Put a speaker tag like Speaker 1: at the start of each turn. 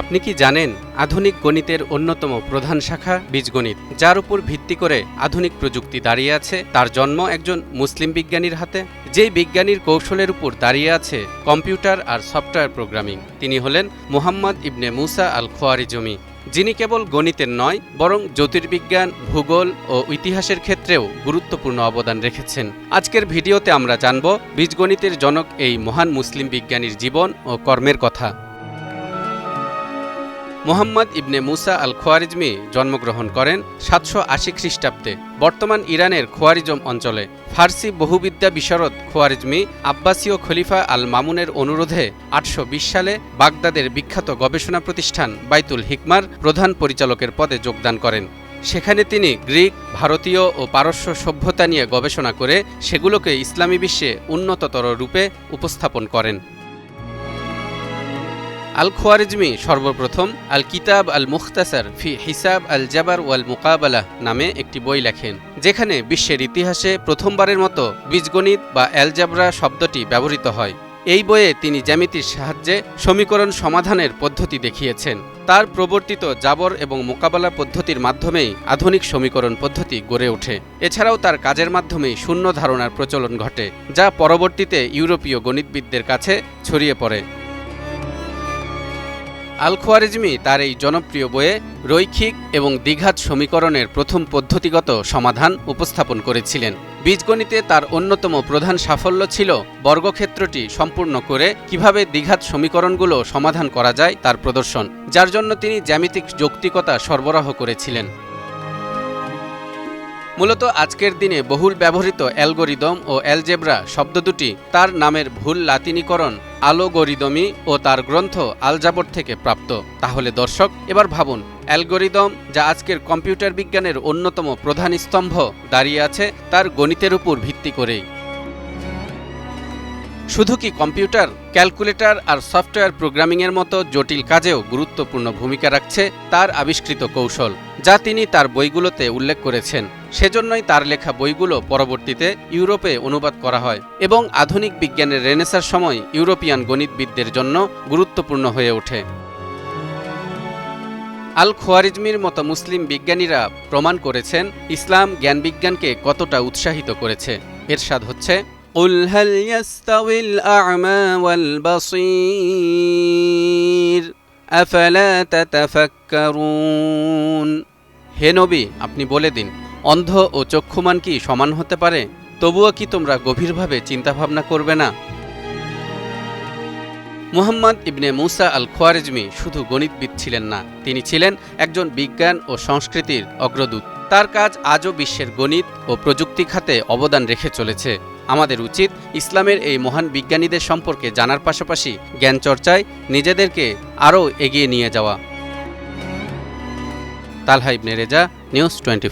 Speaker 1: আপনি কি জানেন আধুনিক গণিতের অন্যতম প্রধান শাখা বীজগণিত? যার উপর ভিত্তি করে আধুনিক প্রযুক্তি দাঁড়িয়ে আছে, তার জন্ম একজন মুসলিম বিজ্ঞানীর হাতে। যেই বিজ্ঞানীর কৌশলের উপর দাঁড়িয়ে আছে কম্পিউটার আর সফটওয়্যার প্রোগ্রামিং। তিনি হলেন মুহাম্মদ ইবনে মুসা আল খোয়ারিজমি যিনি কেবল গণিতের নয়, বরং জ্যোতির্বিজ্ঞান, ভূগোল ও ইতিহাসের ক্ষেত্রেও গুরুত্বপূর্ণ অবদান রেখেছেন। আজকের ভিডিওতে আমরা জানব বীজগণিতের জনক এই মহান মুসলিম বিজ্ঞানীর জীবন ও কর্মের কথা। মোহাম্মদ ইবনে মুসা আল খোয়ারিজমি জন্মগ্রহণ করেন সাতশো আশি খ্রিস্টাব্দে। বর্তমান ইরানের খোয়ারিজম অঞ্চলে ফার্সি বহুবিদ্যা বিশারদ খোয়ারিজমি আব্বাসীয় খলিফা আল মামুনের অনুরোধে আটশো বিশ সালে বাগদাদের বিখ্যাত গবেষণা প্রতিষ্ঠান বাইতুল হিকমার প্রধান পরিচালকের পদে যোগদান করেন। সেখানে তিনি গ্রিক, ভারতীয় ও পারস্য সভ্যতা নিয়ে গবেষণা করে সেগুলোকে ইসলামী বিশ্বে উন্নততর রূপে উপস্থাপন করেন। আল খোয়ারিজমি সর্বপ্রথম আল কিতাব আল মুখতাসার ফি হিসাব আল জাবার ওয়াল মুকাবালা নামে একটি বই লেখেন, যেখানে বিশ্বের ইতিহাসে প্রথমবারের মতো বীজগণিত বা অ্যালজাবরা শব্দটি ব্যবহৃত হয়। এই বইয়ে তিনি জ্যামিতির সাহায্যে সমীকরণ সমাধানের পদ্ধতি দেখিয়েছেন। তার প্রবর্তিত জাবর এবং মোকাবেলা পদ্ধতির মাধ্যমেই আধুনিক সমীকরণ পদ্ধতি গড়ে ওঠে। এছাড়াও তার কাজের মাধ্যমেই শূন্য ধারণার প্রচলন ঘটে, যা পরবর্তীতে ইউরোপীয় গণিতবিদদের কাছে ছড়িয়ে পড়ে। আল খোয়ারিজমি তার এই জনপ্রিয় বইয়ে রৈখিক এবং দ্বিঘাত সমীকরণের প্রথম পদ্ধতিগত সমাধান উপস্থাপন করেছিলেন। বীজগণিতে তার অন্যতম প্রধান সাফল্য ছিল বর্গক্ষেত্রটি সম্পূর্ণ করে কীভাবে দ্বিঘাত সমীকরণগুলো সমাধান করা যায় তার প্রদর্শন, যার জন্য তিনি জ্যামিতিক যৌক্তিকতা সরবরাহ করেছিলেন। মূলত আজকের দিনে বহুল ব্যবহৃত অ্যালগোরিদম ও অ্যালজেব্রা শব্দ দুটি তার নামের ভুল লাতিনীকরণ আলোগরিদমি ও তার গ্রন্থ আলজাবর থেকে প্রাপ্ত। তাহলে দর্শক, এবার ভাবুন, অ্যালগোরিদম, যা আজকের কম্পিউটার বিজ্ঞানের অন্যতম প্রধান স্তম্ভ, দাঁড়িয়ে আছে তার গণিতের উপর ভিত্তি করেই। শুধু কি কম্পিউটার, ক্যালকুলেটর আর সফটওয়্যার প্রোগ্রামিংয়ের মতো জটিল কাজেও গুরুত্বপূর্ণ ভূমিকা রাখছে তার আবিষ্কৃত কৌশল, যা তিনি তার বইগুলোতে উল্লেখ করেছেন। সেজন্যই তার লেখা বইগুলো পরবর্তীতে ইউরোপে অনুবাদ করা হয় এবং আধুনিক বিজ্ঞানের রেনেসার সময় ইউরোপিয়ান গণিতবিদদের জন্য গুরুত্বপূর্ণ হয়ে ওঠে আল খোয়ারিজমির মতো মুসলিম বিজ্ঞানীরা প্রমাণ করেছেন ইসলাম জ্ঞানবিজ্ঞানকে কতটা উৎসাহিত করেছে এরশাদ হচ্ছে قل هل يستوي الأعمى والبصير أفلا تتفكرون হে নবী আপনি বলে দিন অন্ধ ও চক্ষুমান কি সমান হতে পারে? তবুও কি তোমরা গভীরভাবে চিন্তাভাবনা করবে না? মুহাম্মদ ইবনে মুসা আল খোয়ারেজমি শুধু গণিতবিদ ছিলেন না, তিনি ছিলেন একজন বিজ্ঞান ও সংস্কৃতির অগ্রদূত। তার কাজ আজও বিশ্বের গণিত ও প্রযুক্তি খাতে অবদান রেখে চলেছে। আমাদের উচিত ইসলামের এই মহান বিজ্ঞানীদের সম্পর্কে জানার পাশাপাশি জ্ঞান চর্চায় নিজেদেরকে আরও এগিয়ে নিয়ে যাওয়া। Talha Ibne Reza, news twenty